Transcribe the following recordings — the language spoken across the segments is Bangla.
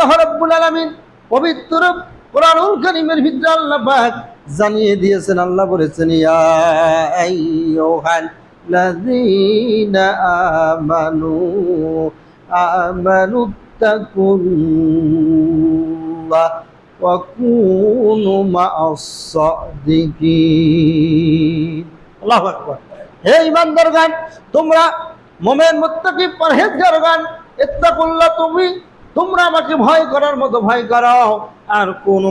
আল্লাহ রাব্বুল আলামিন পবিত্র কোরআনুল কারীমের ভিতরে আল্লাহ পাক জানিয়ে দিয়েছেন, আল্লাহ বলেছেন, ইয়া আমানু আমানু তাকুল্লাহ সাদিকিন আল্লাহু আকবার। হে ইমানদারগণ তোমরা তুমি তোমরা আমাকে ভয় করার মতো ভয় করো। আর কোন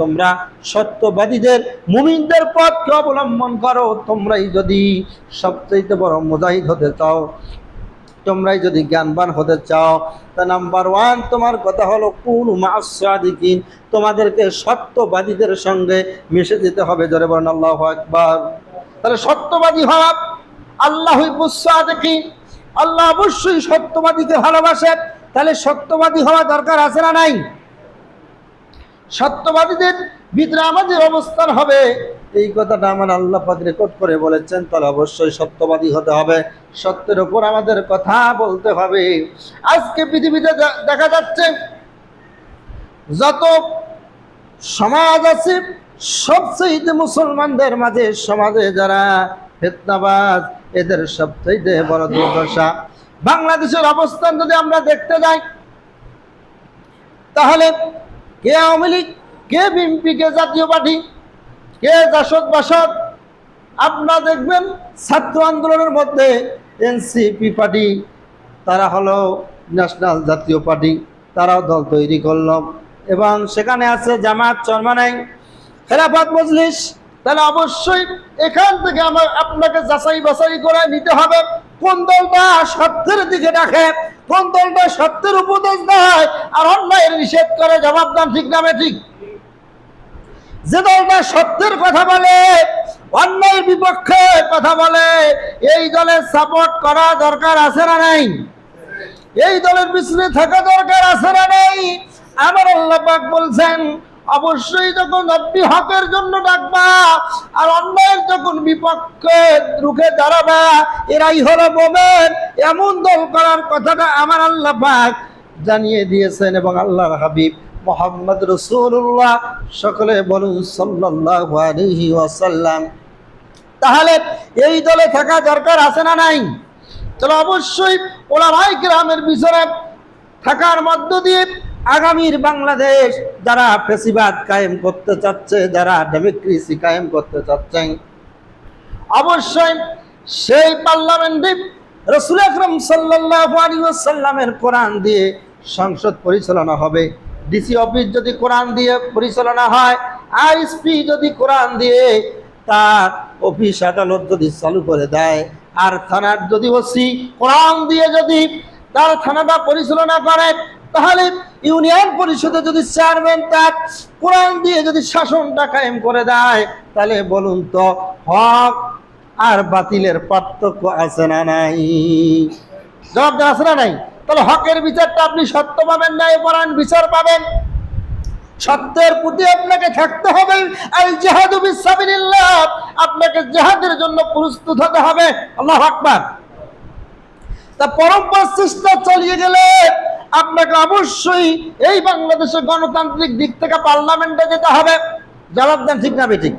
তোমরা সত্যবাদীদের, মুমিনদের পথকে অবলম্বন করো। তোমরাই যদি সবচেয়ে বড় মুজাহিদ হতে চাও, তোমরাই যদি জ্ঞানবান হতে চাও, তা নাম্বার ওয়ান তোমার কথা হলো কোন সাদিকিন তোমাদেরকে সত্যবাদীদের সঙ্গে মিশে যেতে হবে। জোরে বলেন, আল্লাহ একবার তাহলে সত্যবাদী হওয়া বুসাদিকিন আল্লাহ অবশ্যই সত্যবাদীকে ভালোবাসে তাহলে সত্যবাদী হওয়া দরকার আছে না নাই? সত্যবাদীদের ভিতরে আমাদের অবস্থান হবে। এই কথাটা আমার আল্লাহ রেকর্ড করে বলেছেন, তাহলে অবশ্যই সত্যবাদী হতে হবে। সত্যের উপর আমাদের কথা বলতে হবে। আজকে পৃথিবীতে দেখা যাচ্ছে, যত সমাজ আছে সবচেয়ে মুসলমানদের মাঝে সমাজে যারা ফেতনাবাজ, এদের সবচেয়ে বড় দুর্দশা। বাংলাদেশের অবস্থান যদি আমরা দেখতে যাই, তাহলে কে আওয়ামী লীগ, কে বিএনপি, কে জাতীয় পার্টি, কে জাসদ বাসদ আপনারা দেখবেন ছাত্র আন্দোলনের মধ্যে এনসিপি পার্টি, তারা হলো ন্যাশনাল জাতীয় পার্টি, তারাও দল তৈরি করল। এবং সেখানে আছে জামাত চরমানাই। খেলাফত মজলিস, তাহলে অবশ্যই এখান থেকে আমার আপনাকে যাচাই বাছাই করে নিতে হবে। কোন দলটা সত্যের দিকে ডাকে, কোন দলটা সত্যের উপদেশ দেয় আর অন্যায়ের নিষেধ করে জবাব দান ঠিক নামে ঠিক যে দলটা সত্যের কথা বলে, অন্যায়ের বিপক্ষে কথা বলে, এই দলের সাপোর্ট করা দরকার আছে না নাই? এই দলের পিছনে থাকা দরকার আছে না নেই? আমার আল্লাহ বলছেন অবশ্যই যখন আপনি হকের জন্য ডাকবা আর অন্যায়ের যখন বিপক্ষে রুখে দাঁড়াবা, এরাই হলো মোমেন। এমন দল করার কথাটা আমার আল্লাহ পাক জানিয়ে দিয়েছেন এবং আল্লাহর হাবিব মোহাম্মদ রসুল্লাহ সকলে বলুন সাল্লাল্লাহু আলাইহি ওয়াসাল্লাম। তাহলে এই দলে থাকা দরকার আছে না নাই? তাহলে অবশ্যই ওলামাই গ্রামের পিছনে থাকার মধ্য দিয়ে আগামীর বাংলাদেশ যারা ফেসিবাদ কায়েম করতে চাচ্ছে, যারা ডেমোক্রেসি কায়েম করতে চাচ্ছেন অবশ্যই সেই পার্লামেন্টে রসুল আকরম সাল্লামের কোরআন দিয়ে সংসদ পরিচালনা হবে। ডিসি অফিস যদি কোরআন দিয়ে পরিচালনা হয় আইএসপি যদি কোরআন দিয়ে, তার অফিস আদালত যদি চালু করে দেয়, আর থানার যদি ওসি কোরআন দিয়ে যদি তার থানাটা পরিচালনা করে তাহলে ইউনিয়ন পরিষদে যদি চেয়ারম্যান তার কোরআন দিয়ে যদি শাসনটা কায়েম করে দেয়, তাহলে বলুন তো হক আর বাতিলের পার্থক্য আছে না নাই? জবাব দেওয়া আছে না নাই? তাহলে হকের বিচারটা আপনি সত্য পাবেন ন্যায় পরায়ণ বিচার পাবেন। সত্যের প্রতি আপনাকে থাকতে হবে, আল জেহাদু বিসাবিলিল্লাহ। আপনাকে জেহাদের জন্য প্রস্তুত হতে হবে। আল্লাহ আকবার। তা পরম্পরা চেষ্টা চালিয়ে গেলে আপনাকে অবশ্যই এই বাংলাদেশের গণতান্ত্রিক দিক থেকে পার্লামেন্টে যেতে হবে। জবাব দেন ঠিক না বেঠিক।